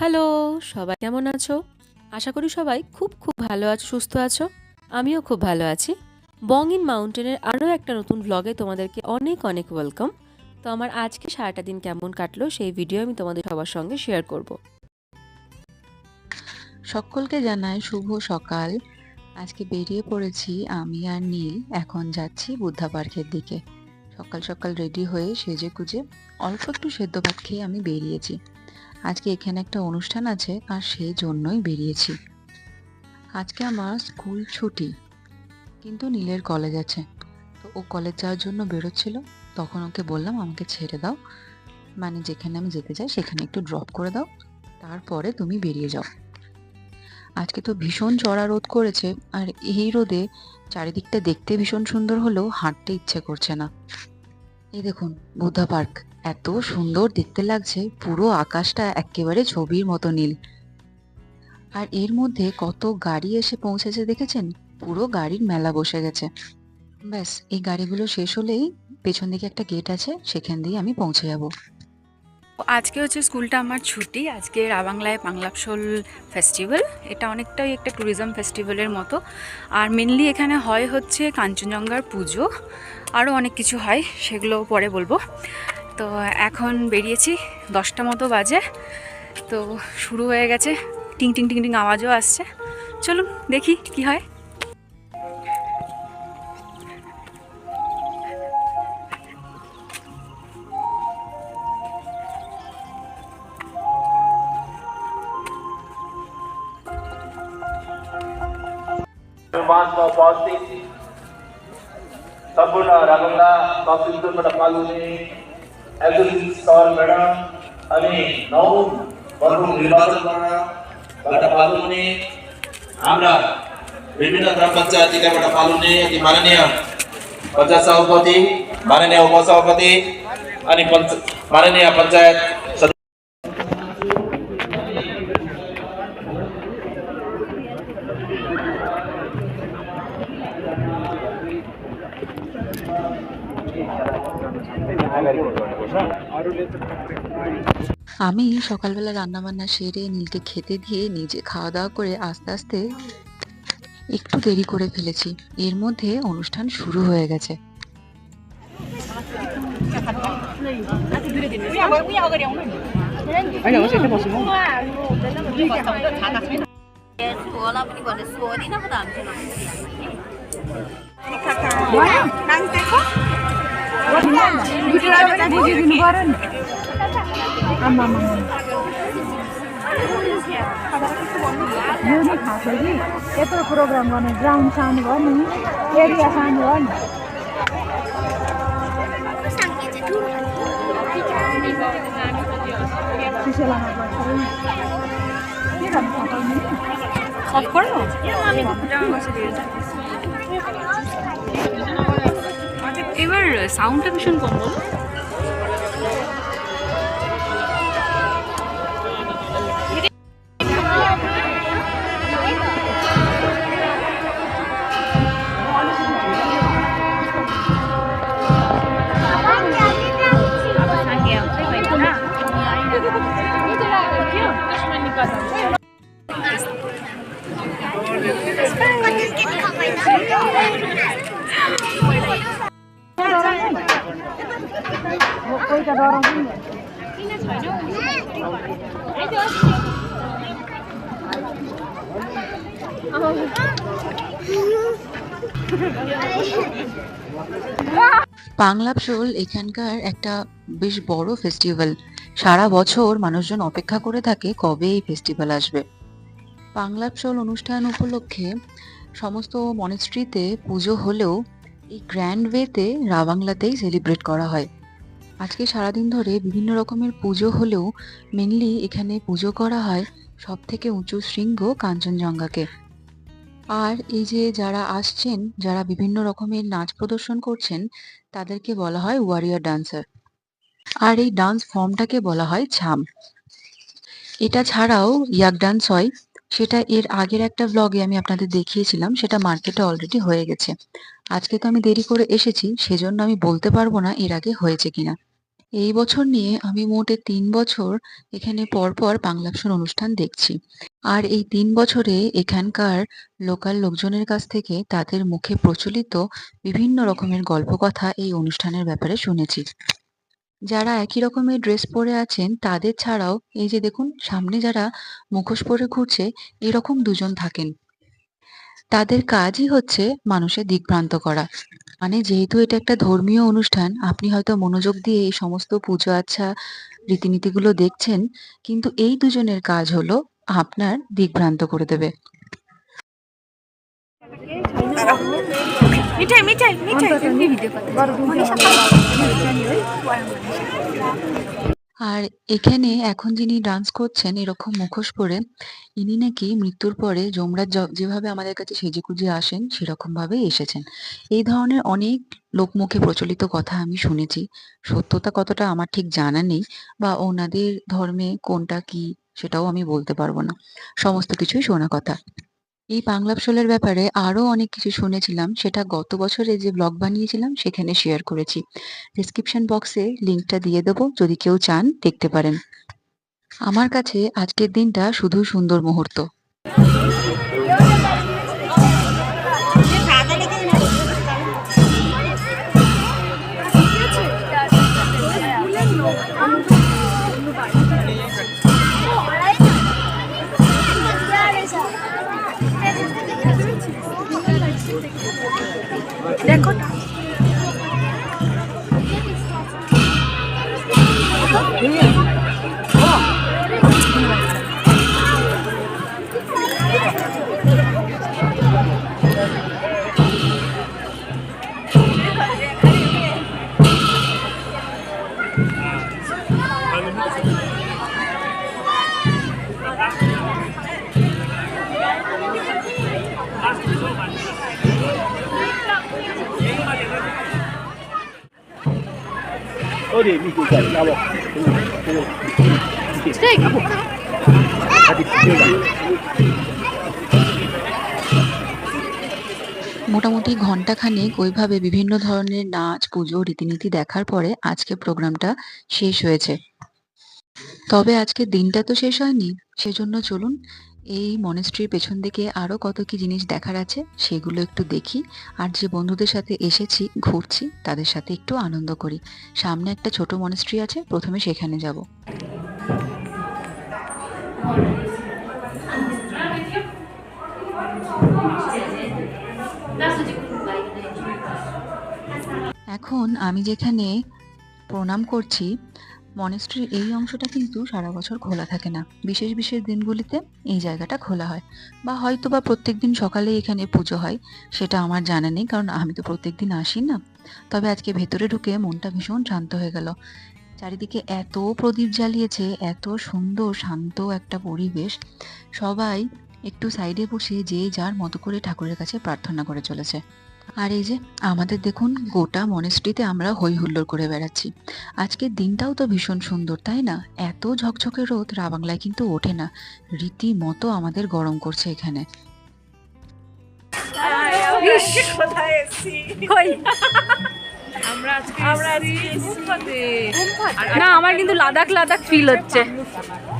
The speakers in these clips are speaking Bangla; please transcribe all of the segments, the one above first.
হ্যালো, সবাই কেমন আছো? আশা করি সবাই খুব খুব ভালো আছো, সুস্থ আছো। আমিও খুব ভালো আছি। বং ইন মাউন্টেনের আরও একটা নতুন ব্লগে তোমাদেরকে অনেক অনেক ওয়েলকাম তো আমার আজকে সারাটা দিন কেমন কাটলো সেই ভিডিও আমি তোমাদের সবার সঙ্গে শেয়ার করব। সকলকে জানাই শুভ সকাল। আজকে বেরিয়ে পড়েছি আমি আর নীল, এখন যাচ্ছি বুদ্ধা পার্কের দিকে। সকাল সকাল রেডি হয়ে সেজে গুজে অল্প একটু সেদ্ধ ভাত খেয়ে আমি বেরিয়েছি। আজকে এখানে একটা অনুষ্ঠান আছে আর সেই জন্যই বেরিয়েছি। আজকে আমার স্কুল ছুটি, কিন্তু নীলের কলেজ আছে। তো ও কলেজ যাওয়ার জন্য বেরোচ্ছিল। তখন ওকে বললাম, আমাকে ছেড়ে দাও। মানে যেখানে আমি যেতে চাই সেখানে একটু ড্রপ করে দাও। তারপরে তুমি বেরিয়ে যাও। আজকে তো ভীষণ চড়া রোদ করেছে আর এই রোদে চারিদিকটা দেখতে ভীষণ সুন্দর হলেও হাঁটতে ইচ্ছে করছে না। এই দেখুন বুদ্ধা পার্ক। এত সুন্দর দেখতে লাগছে, পুরো আকাশটা একেবারে ছবির মতো নীল। আর এর মধ্যে কত গাড়ি এসে পৌঁছেছে দেখেছেন? পুরো গাড়ির মেলা বসে গেছে। ব্যাস, এই গাড়িগুলো শেষ হলেই পেছন দিকে একটা গেট আছে, সেখান দিয়ে আমি পৌঁছে যাব। আজকে হচ্ছে স্কুলটা আমার ছুটি। আজকে রাবাংলায় বাংলাপসোল ফেস্টিভ্যাল এটা অনেকটাই একটা ট্যুরিজম ফেস্টিভ্যালের মতো। আর মেনলি এখানে হয় হচ্ছে কাঞ্চনজঙ্ঘার পুজো। আরও অনেক কিছু হয়, সেগুলো পরে বলব। তো এখন বেরিয়েছি দশটা মতো বাজে তো শুরু হয়ে গেছে টিং টিং টিং টিং আওয়াজও আসছে চলুন দেখি কি হয় मासमा उपस्थित सम्पूर्ण रागमला कपिलबाट అగ్రికల్చర్ స్టాల్ మేడం અને નવ બરુ નિર્વાચન દ્વારા ગત પાલુને আমরা বিভিন্ন গ্রাম পঞ্চায়েত গত পালনে অতি মাননীয় পঞ্চায়েত সভাপতি মাননীয় উপসভাপতি અને માનનીય પંચાયત আমি সকালবেলা রান্না বান্না সেরে নীলকে খেতে দিয়ে নিজে খাওয়া দাওয়া করে আস্তে আস্তে একটু দেরি করে ফেলেছি। এর মধ্যে অনুষ্ঠান শুরু হয়ে গেছে। युनिक खास हो कि यत्रो प्रोग्राम गर्ने ग्राउन्ड सानो भयो नि एरिया सानो भयो नि सुसेलामा गर्छ के गर्नु सकाउने অফ করো এবার সাউন্ডটা ভীষণ কম বলো বাংলা শোল এখানকার একটা বেশ বড় ফেস্টিভ্যাল সারা বছর মানুষজন অপেক্ষা করে থাকে কবে এই ফেস্টিভ্যাল আসবে। পাংলাপ শোল অনুষ্ঠান উপলক্ষে সমস্ত মনেস্ট্রিতে পুজো হলেও এই গ্র্যান্ড ওয়েতে রাবাংলাতেই সেলিব্রেট করা হয়। আজকে সারাদিন ধরে বিভিন্ন রকমের পুজো হলেও মেনলি এখানে পুজো করা হয় সব থেকে উঁচু শৃঙ্গ কাঞ্চনজঙ্ঘাকে। আর এই যে যারা আসছেন, যারা বিভিন্ন রকমের নাচ প্রদর্শন করছেন, তাদেরকে বলা হয় ওয়ারিয়ার ডান্সার আর এই ডান্স ফর্মটাকে বলা হয় ছাম। এটা ছাড়াও ইয়াক ডান্স হয়। সেটা এর আগের একটা ব্লগে আমি আপনাদের দেখিয়েছিলাম, সেটা মার্কেটে অলরেডি হয়ে গেছে। আজকে তো আমি দেরি করে এসেছি, সেজন্য আমি বলতে পারব না এর আগে হয়েছে কিনা। এই বছর নিয়ে আমি মোটে তিন বছর এখানে পরপর বাংলাপশন অনুষ্ঠান দেখছি। আর এই তিন বছরে এখানকার লোকাল লোকজনের কাছ থেকে তাদের মুখে প্রচলিত বিভিন্ন রকমের গল্প কথা এই অনুষ্ঠানের ব্যাপারে শুনেছি। যারা একই রকমের ড্রেস পরে আছেন, তাদের ছাড়াও এই যে দেখুন, সামনে যারা মুখোশ পরে ঘুরছে, এরকম দুজন থাকেন। তাদের কাজই হচ্ছে মানুষের দিকভ্রান্ত করা। মানে যেহেতু এটা একটা ধর্মীয় অনুষ্ঠান আপনি হয়তো মনোযোগ দিয়ে এই সমস্ত পুজো আচ্ছা রীতিনীতিগুলো দেখছেন কিন্তু এই দুজনের কাজ হলো আপনার দিকভ্রান্ত করে দেবে। মিঠাই মিঠাই মিঠাই। আর এখানে এখন যিনি ডান্স করছেন, এরকম মুখোশ পরে, ইনি নাকি মৃত্যুর পরে যমরাজ যেভাবে আমাদের কাছে সেজেগুজে আসেন সেরকম ভাবেই এসেছেন। এই ধরনের অনেক লোকমুখে প্রচলিত কথা আমি শুনেছি। সত্যতা কতটা আমার ঠিক জানা নেই বা ওনাদের ধর্মে কোনটা কি সেটাও আমি বলতে পারব না। সমস্ত কিছুই শোনা কথা। এই বাংলাপশলের ব্যাপারে আরও অনেক কিছু শুনেছিলাম। সেটা গত বছরে যে ব্লগ বানিয়েছিলাম, সেখানে শেয়ার করেছি। ডিসক্রিপশন বক্সে লিঙ্কটা দিয়ে দেবো, যদি কেউ চান, দেখতে পারেন। আমার কাছে আজকের দিনটা শুধু সুন্দর মুহূর্ত। দেখো না Thank you. মোটামুটি ঘন্টাখানেক ওইভাবে বিভিন্ন ধরনের নাচ পুজো রীতিনীতি দেখার পরে আজকে প্রোগ্রামটা শেষ হয়েছে। তবে আজকে দিনটা তো শেষ হয়নি সেজন্য চলুন এই মনেস্ট্রির পেছন দিকে আরও কত কি জিনিস দেখার আছে, সেগুলো একটু দেখি। আর যে বন্ধুদের সাথে এসেছি, ঘুরছি, তাদের সাথে একটু আনন্দ করি। সামনে একটা ছোট মনেস্ট্রি আছে, প্রথমে সেখানে যাব। এখন আমি যেখানে প্রণাম করছি মনেস্ট্রির এই অংশটা কিন্তু সারা বছর খোলা থাকে না। বিশেষ বিশেষ দিনগুলিতে এই জায়গাটা খোলা হয়। বা হয়তো বা প্রত্যেকদিন সকালে এখানে পুজো হয়, সেটা আমার জানা নেই, কারণ আমি তো প্রত্যেকদিন আসি না। তবে আজকে ভেতরে ঢুকে মনটা ভীষণ শান্ত হয়ে গেল। চারিদিকে এত প্রদীপ জ্বালিয়েছে, এত সুন্দর শান্ত একটা পরিবেশ। সবাই একটু সাইডে বসে যে যার মতো করে ঠাকুরের কাছে প্রার্থনা করে চলেছে। আর এই যে আমাদের দেখুন গোটা মনেস্ট্রিতে আমরা হই হুল্লোড় করে বেড়াচ্ছি। আজকের দিনটাও তো ভীষণ সুন্দর তাই না? এত ঝকঝকে রোদ রাবাংলায় কিন্তু ওঠে না। রীতিমতো আমাদের গরম করছে এখানে। না আমার কিন্তু লাদাখ লাদাখ ফিল হচ্ছে।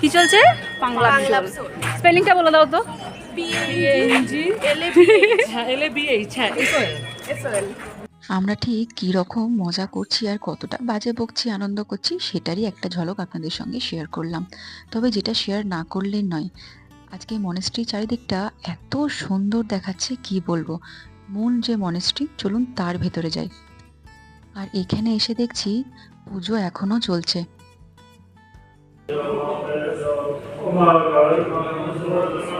কি চলছে? বাংলা স্পেলিংটা বলে দাও তো। আমরা ঠিক কী রকম মজা করছি আর কতটা বাজে বকছি আনন্দ করছি সেটারই একটা ঝলক আপনাদের সঙ্গে শেয়ার করলাম। তবে যেটা শেয়ার না করলে নয় আজকে মনেস্ট্রি চারিদিকটা এত সুন্দর দেখাচ্ছে কি বলব? মূল যে মনেস্ট্রি চলুন তার ভেতরে যাই। আর এখানে এসে দেখছি পুজো এখনও চলছে। 예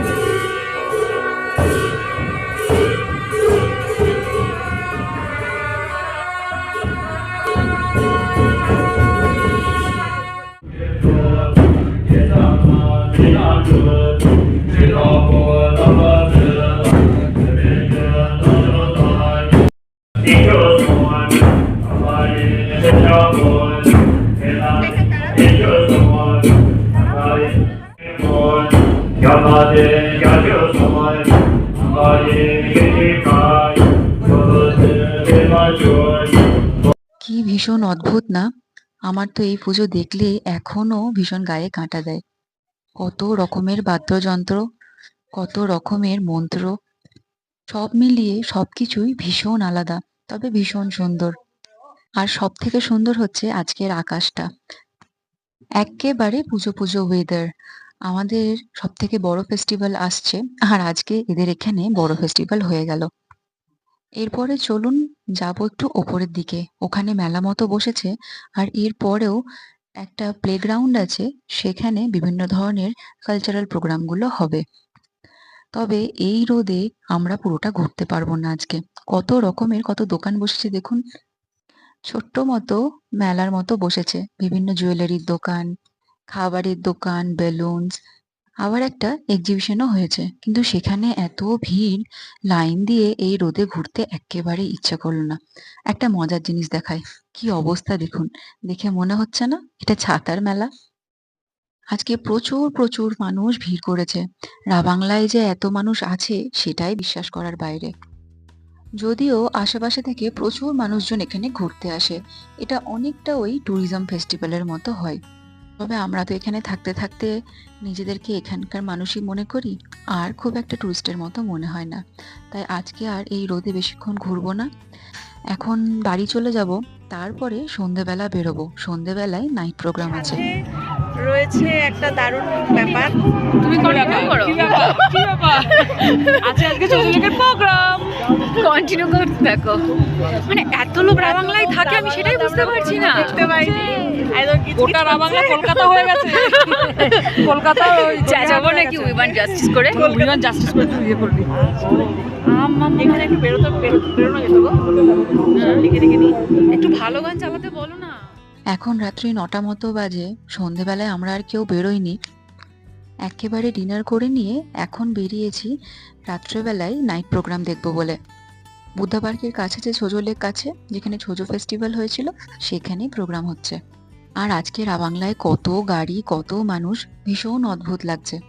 কি ভীষণ অদ্ভুত না? আমার তো এই পুজো দেখলে এখনও ভীষণ গায়ে কাঁটা দেয়। কত রকমের বাদ্যযন্ত্র, কত রকমের মন্ত্র, সব মিলিয়ে সবকিছুই ভীষণ আলাদা, তবে ভীষণ সুন্দর। আর সব থেকে সুন্দর হচ্ছে আজকের আকাশটা। এক্কেবারে পুজো পুজো ওয়েদার আমাদের সব থেকে বড় ফেস্টিভ্যাল আসছে। আর আজকে এদের এখানে বড় ফেস্টিভ্যাল হয়ে গেল। এরপরে চলুন যাব একটু ওপরের দিকে। ওখানে মেলা মতো বসেছে। আর এরপরেও একটা প্লেগ্রাউন্ড আছে। সেখানে বিভিন্ন ধরনের কালচারাল প্রোগ্রামগুলো হবে। তবে এই রোদে আমরা পুরোটা ঘুরতে পারব না আজকে। কত রকমের, কত দোকান বসেছে দেখুন। ছোট্ট মতো মেলার মতো বসেছে। বিভিন্ন জুয়েলারির দোকান খাবারের দোকান, বেলুনস, আবার একটা এক্সিবিশনও হয়েছে। কিন্তু সেখানে এত ভিড় লাইন দিয়ে এই রোদে ঘুরতে এক্কেবারে ইচ্ছা করল না। একটা মজার জিনিস দেখায় কি অবস্থা দেখুন। দেখে মনে হচ্ছে না এটা ছাতার মেলা? আজকে প্রচুর প্রচুর মানুষ ভিড় করেছে। রাবাংলায় যে এত মানুষ আছে, সেটাই বিশ্বাস করার বাইরে। যদিও আশেপাশে থেকে প্রচুর মানুষজন এখানে ঘুরতে আসে। এটা অনেকটা ওই ট্যুরিজম ফেস্টিভ্যালের মতো হয়। তবে আমরা তো এখানে থাকতে থাকতে নিজেদেরকে এখানকার মানুষই মনে করি, আর খুব একটা টুরিস্টের মতো মনে হয় না। তাই আজকে আর এই রোদে বেশিক্ষণ ঘুরবো না। এখন বাড়ি চলে যাব, তারপরে সন্ধেবেলা বেরোবো। সন্ধেবেলায় নাইট প্রোগ্রাম আছে। রয়েছে একটা দারুণ ব্যাপার। তুমি কন্টিনিউ করো। আছে আজকে চৌধুরীর প্রোগ্রাম কন্টিনিউ করতে থাকো। মানে এত লোক রাবাংলায় থাকে আমি সেটাই বুঝতে পারছি না। কিচকিচ গোটা রাবাংলা কলকাতা হয়ে গেছে। কলকাতা চেঁচাবো নাকি উইমান জাস্টিস করে? উইমান জাস্টিস করে তুই ইয়ে করবি। এখানে একটু বেরোতে বেরোনো যেত গো। লিখে একটু ভালো গান চালাতে বলো না। এখন রাত্রি নটা মতো বাজে, সন্ধেবেলায় আমরা আর কেউ বেরোইনি। একেবারে ডিনার করে নিয়ে এখন বেরিয়েছি রাত্রেবেলায় নাইট প্রোগ্রাম দেখব বলে। বুদ্ধা পার্কের কাছে যে ছোজো লেক কাছে যেখানে ছোজো ফেস্টিভ্যাল হয়েছিল, সেখানেই প্রোগ্রাম হচ্ছে। আর আজকে রাবাংলায় কত গাড়ি, কত মানুষ, ভীষণ অদ্ভুত লাগছে।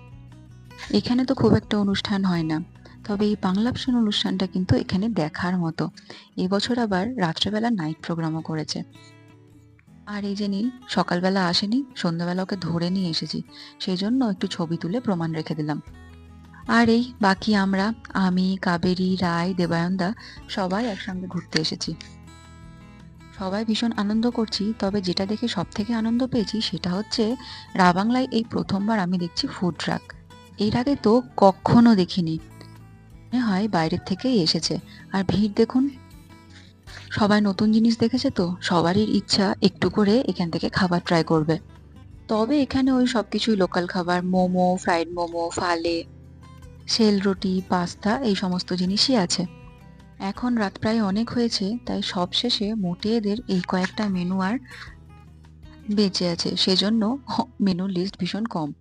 এখানে তো খুব একটা অনুষ্ঠান হয় না, তবে এই বাংলা ভাষণ অনুষ্ঠানটা কিন্তু এখানে দেখার মতো। এবছর আবার রাত্রেবেলা নাইট প্রোগ্রামও করেছে। আর এই যে নীল, সকালবেলা আসেনি, সন্ধ্যাবেলা ওকে ধরে নিয়ে এসেছি, সেই জন্য একটু ছবি তুলে প্রমাণ রেখে দিলাম। আর এই বাকি আমরা, আমি, কাবেরী, রায়, দেবায়নদা সবাই একসঙ্গে ঘুরতে এসেছি। সবাই ভীষণ আনন্দ করছি, তবে যেটা দেখে সব থেকে আনন্দ পেয়েছি সেটা হচ্ছে, রাবাংলায় এই প্রথমবার আমি দেখছি ফুড ট্রাক এর আগে তো কখনো দেখিনি। মনে হয় বাইরের থেকেই এসেছে। আর ভিড় দেখুন সবাই নতুন জিনিস দেখেছে তো? সবারই ইচ্ছা একটু করে এখান থেকে খাবার ট্রাই করবে। তবে এখানে ওই সব কিছুই লোকাল খাবার, মোমো ফ্রাইড মোমো, ফালে সেল রুটি পাস্তা এই সমস্ত জিনিসই আছে। এখন রাত প্রায় অনেক হয়েছে, তাই সবশেষে মোটে এদের এই কয়েকটা মেনু আর বেঁচে আছে। সেজন্য মেনু লিস্ট ভীষণ কম।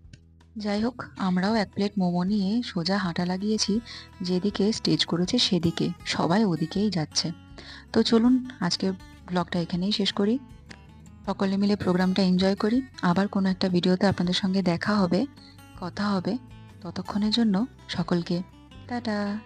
যাই হোক, আমরাও এক প্লেট মোমো নিয়ে সোজা হাঁটা লাগিয়েছি। যেদিকে স্টেজ করেছে সেদিকে। সবাই ওদিকেই যাচ্ছে। তো চলুন, আজকে ব্লগটা এখানেই শেষ করি। সকলে মিলে প্রোগ্রামটা এনজয় করি। আবার কোনো একটা ভিডিওতে আপনাদের সঙ্গে দেখা হবে, কথা হবে। ততক্ষণের জন্য সকলকে টাটা।